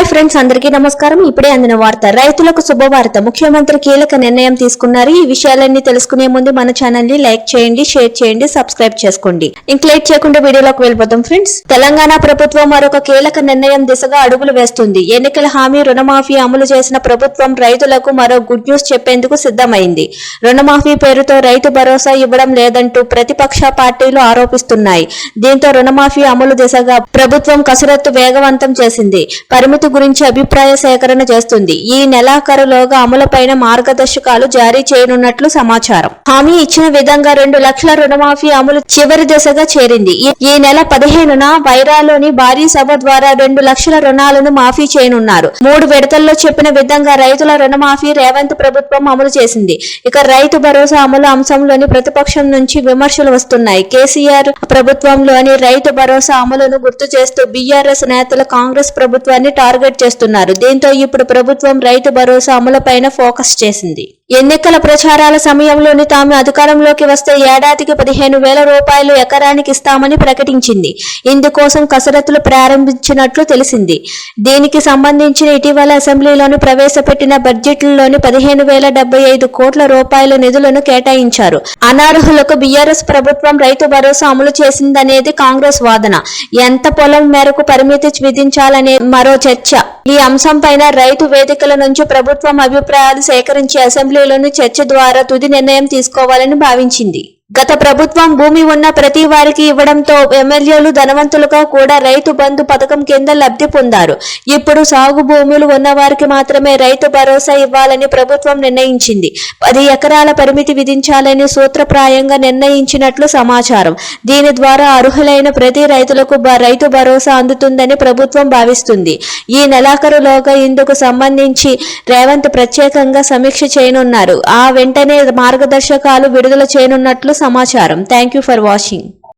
Hi friends అందరికీ నమస్కారం. ఇప్పుడే అందిన వార్త రైతులకు శుభవార్త. ముఖ్యమంత్రి కీలక నిర్ణయం తీసుకున్నారు. ఈ విషయాలన్నీ తెలుసుకునే ముందు మన ఛానల్ని లైక్ చేయండి షేర్ చేయండి సబ్స్క్రైబ్ చేసుకోండి. ఇంక లేట్ చేయకుండా వీడియోలోకి వెళ్ళిపోతాం ఫ్రెండ్స్. తెలంగాణ ప్రభుత్వం మరొక కీలక నిర్ణయం దిశగా అడుగులు వేస్తుంది. ఎన్నికల హామీ రుణమాఫీ అమలు చేసిన ప్రభుత్వం రైతులకు మరో గుడ్ న్యూస్ చెప్పేందుకు సిద్ధమైంది. రుణమాఫీ పేరుతో రైతు భరోసా ఇవ్వడం లేదంటూ ప్రతిపక్ష పార్టీలు ఆరోపిస్తున్నాయి. దీంతో రుణమాఫీ అమలు దిశగా ప్రభుత్వం కసరత్తు వేగవంతం చేసింది. పరిమితి గురించి అభిప్రాయ సేకరణ చేస్తుంది. ఈ నెలాఖరులోగా అమలుపైన మార్గదర్శకాలు జారీ చేయనున్నట్లు సమాచారం. హామీ ఇచ్చిన విధంగా రెండు లక్షల రుణమాఫీ అమలు చివరి దశగా చేరింది. ఈ- నెల పదిహేనున వైరాలోని భారీ సభ ద్వారా రెండు లక్షల రుణాలను మాఫీ చేయనున్నారు. మూడు విడతల్లో చెప్పిన విధంగా రైతుల రుణమాఫీ రేవంత్ ప్రభుత్వం అమలు చేసింది. ఇక రైతు భరోసా అమలు అంశంలోని ప్రతిపక్షం నుంచి విమర్శలు వస్తున్నాయి. కేసీఆర్ ప్రభుత్వంలోని రైతు భరోసా అమలును గుర్తు చేస్తూ బీఆర్ఎస్ నేతలు కాంగ్రెస్ ప్రభుత్వాన్ని టార్గెట్ చేస్తున్నారు. దీంతో ఇప్పుడు ప్రభుత్వం రైతు భరోసా అమలుపైన ఫోకస్ చేసింది. ఎన్నికల ప్రచారాల సమయంలోని తాము అధికారంలోకి వస్తే ఏడాదికి పదిహేను వేల రూపాయలు ఎకరానికి ఇస్తామని ప్రకటించింది. ఇందుకోసం కసరత్తులు ప్రారంభించినట్లు తెలిసింది. దీనికి సంబంధించిన ఇటీవల అసెంబ్లీలోని ప్రవేశపెట్టిన బడ్జెట్లలోని పదిహేను వేల డెబ్బై ఐదు కోట్ల రూపాయల నిధులను కేటాయించారు. అనర్హులకు బీఆర్ఎస్ ప్రభుత్వం రైతు భరోసా అమలు చేసిందనేది కాంగ్రెస్ వాదన. ఎంత పొలం మేరకు పరిమితి విధించాలనే మరో చర్చ ఈ అంశంపైన రైతు వేదికల నుంచి ప్రభుత్వం అభిప్రాయాలు సేకరించి అసెంబ్లీలోని చర్చ ద్వారా తుది నిర్ణయం తీసుకోవాలని భావించింది. గత ప్రభుత్వం భూమి ఉన్న ప్రతి వారికి ఇవ్వడంతో ఎమ్మెల్యేలు ధనవంతులుగా కూడా రైతు బంధు పథకం కింద లబ్ధి పొందారు. ఇప్పుడు సాగు భూములు ఉన్న వారికి మాత్రమే రైతు భరోసా ఇవ్వాలని ప్రభుత్వం నిర్ణయించింది. పది ఎకరాల పరిమితి విధించాలని సూత్రప్రాయంగా నిర్ణయించినట్లు సమాచారం. దీని ద్వారా అర్హులైన ప్రతి రైతులకు రైతు భరోసా అందుతుందని ప్రభుత్వం భావిస్తుంది. ఈ నెలాఖరులోగా ఇందుకు సంబంధించి రేవంత్ ప్రత్యేకంగా సమీక్ష చేయనున్నారు. ఆ వెంటనే మార్గదర్శకాలు విడుదల చేయనున్నట్లు సమాచారం. Thank you for watching